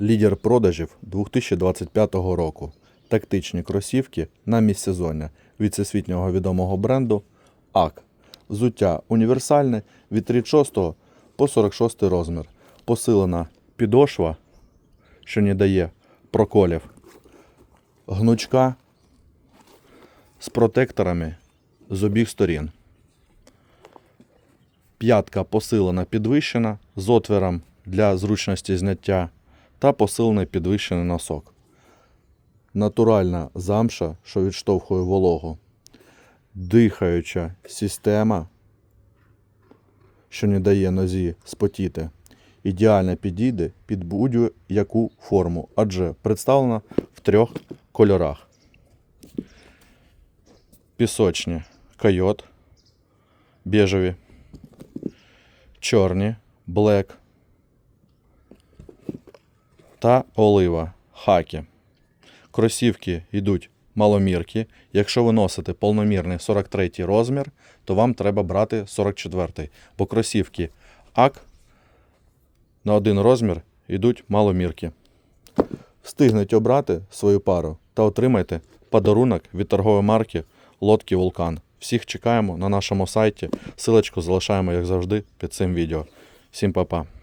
Лідер продажів 2025 року. Тактичні кросівки на міжсезоння від всесвітнього відомого бренду АК. Взуття універсальне від 36 по 46 розмір. Посилена підошва, що не дає проколів. Гнучка з протекторами з обох сторін. П'ятка посилена підвищена з отвором для зручності зняття та посилений підвищений носок. Натуральна замша, що відштовхує вологу. Дихаюча система, що не дає нозі спотіти. Ідеально підійде під будь-яку форму, адже представлена в трьох кольорах. Пісочні койот, бежеві, чорні, блек та олива хакі. Кросівки йдуть маломірки. Якщо ви носите повномірний 43 розмір, то вам треба брати 44, бо кросівки АК на один розмір йдуть маломірки. Встигніть обрати свою пару та отримайте подарунок від торгової марки Лодки Вулкан. Всіх чекаємо на нашому сайті. Силочку залишаємо, як завжди, під цим відео. Всім па-па.